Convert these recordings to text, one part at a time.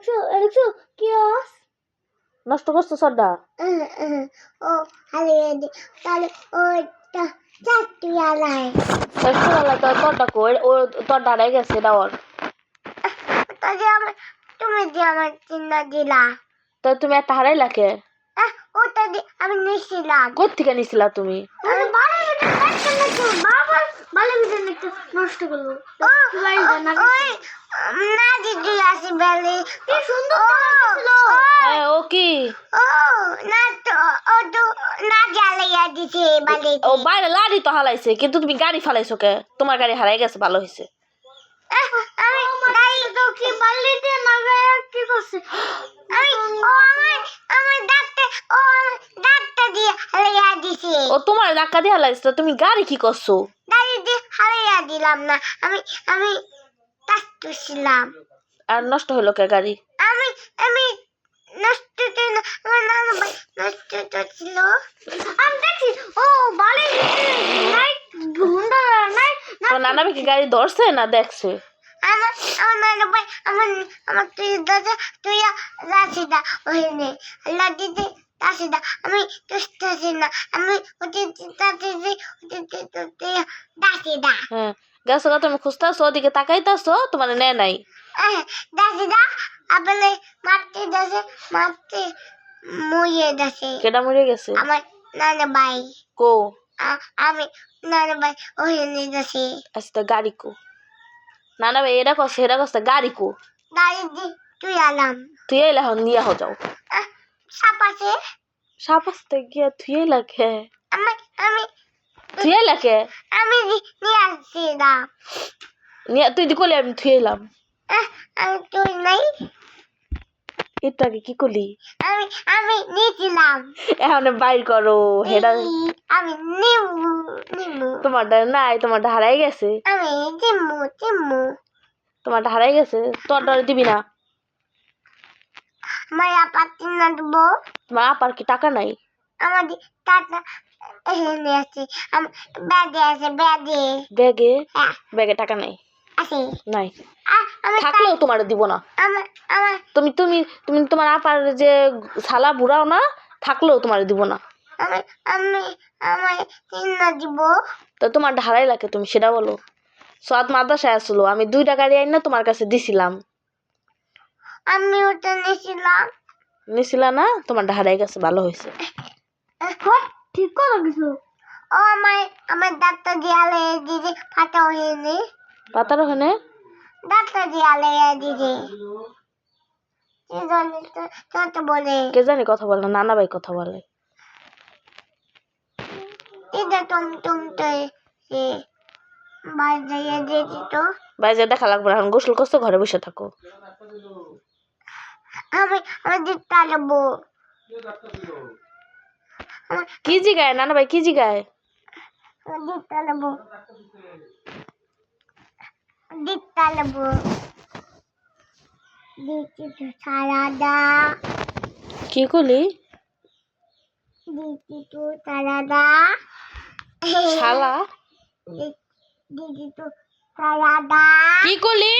দেখছ দেখছ কি আস নষ্ট করছ সরটা ও হারিয়ে তাহলে ওইটা চারটি আলাই শেষবেলা তো তোরটা কই ও তোরটা হারাই গেছে তাহলে আমার তুমি যে আমার চিহ্ন দিলা তো তুমি একটা হারাইলা কে আহ, ওটা আমি নিয়েছিলাম কোথেকে নিছিলা তুমি আমি ভালো ভিডিও নষ্ট করছ বাবা দেখতে নষ্ট করল না দিদি আসি বেলে। কি সুন্দর হ্যাঁ ও কি? ও না তো ও তো না জ্বালাইয়া দিছে বালি ও বাইরে লাড়ি তো হালাইছে কিন্তু তুমি গাড়ি ফালাইছো কে? তোমার গাড়ি হারাই গেছে ভালো হয়েছে আমি গাড়ি তো কি বালিতে লাগায়া কি করছে? আমি ও আমার আমার ডাক্তার ও আমার দিয়ে হালাইয়া দিছে। ও তোমার ধাক্কা দিয়ে হালাইছে তুমি গাড়ি কি করছ? দিলাম না। আমি আমি টাস্ট ছিলাম আর নষ্ট হলো কে গাড়ি? আমি আমি নষ্ট না আমার নানা ভাই নষ্ট ছিল আমি দেখছি ও বালি নাইট হুন্ডা নাইট তোমার নানা কি গাড়ি ধরছে না দেখছে? আমার আমার নানা ভাই আমার আমার তুই দাদা তুই রাশিদা ওখানে আমি তুস্তাছি না আমি ওটি তাতে ওটি তুই রাশিদা হ্যাঁ গেছো গা তুমি খুঁজতেছো ওদিকে তাকাইতেছো তোমার নেয় নাই দাসিদা আপেলে মারতে দাসে মারতে মুয়ে দাসে কেডা মরে গেছে আমার নানা ভাই কো আমি নানা ভাই ওখানে দাসে আচ্ছা তো গাড়ি কো নানা ভাই এটা করছে এটা করছে গাড়ি কো দি তুই আলাম তুই এলে হন নিয়ে হো যাও আসতে গিয়া তুই এলাকে আমি আমি তুই এলাকে আমি নিয়ে আসছি না নিয়ে তুই দি করলি আমি এলাম। আমি তুই নাই। এটাকে কি করলি আমি আমি নিয়েছিলাম। এখন বাইর করো হেডা আমি নিমু নিমু। তোমারটা নাই তোমারটা হারাই গেছে। আমি চিম্মু চিম্মু তোমারটা হারাই গেছে তোরটা দিবি না। মায়া পাতি না দেবো। তোমার আপার কি টাকা নাই? আমাদের টাটা এখানে আছে ব্যাগে আছে ব্যাগে। ব্যাগে? হ্যাঁ। ব্যাগে টাকা নাই? আছে। নাই। থাকলেও তোমার দিব না। তুমি তুমি তুমি তোমার আপার যে শালা বুড়াও না থাকলেও তোমার দিব না। আমি আমি আমার চিহ্ন দিব। তো তোমার হারাই লাগে তুমি সেটা বলো। সাত মাদ্রাসায় আসলো আমি দুইটা গাড়ি আইন না তোমার কাছে দিছিলাম। আমি ওটা নিয়েছিলাম নিছিলা না? তোমার হারাই গেছে ভালো হয়েছে। ঠিক করে কিছু ও আমার আমার ডাক্তার দিয়ালে দিদি ফাটা হয়নি পাতার ওখানে ডাক্তার দিয়ালে দিদি কি জানি কথা বলে না নানা ভাই কথা বলে। বাইরে দেখা লাগবে এখন গোসল করছ ঘরে বসে থাকো। আমি আমি দিতে নেব। কি জিগায় নানা ভাই কি জিগায়? আমি দিতে নেব। দিতে নেব। দিচ্ছি তো সারাদা। কি করলি দিচ্ছি তো সারাদা। শালা। দিদি তো সারাদা। কি করলি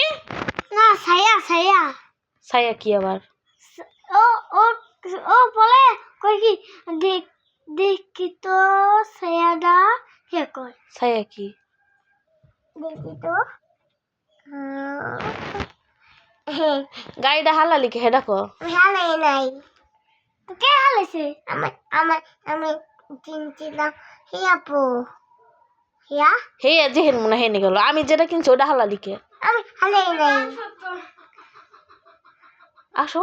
না সায়া সায়া। ছায়া কি আবার? ও ও ও বলে কই কি? দেখ দেখি তো সায়াদা কে কই? ছায়া কি? দেখি তো হ্যাঁ গাড়িটা হালালি কি হেডা কো হালাই নাই। তো কে হালাইছে? আমার আমার আমি চিনছিলাম হিয়াপু হিয়া হে যে হেন মনে হেনে গেল। আমি যেটা কিনছি ওটা হালালি কে? আমি হালাই নাই। আসো।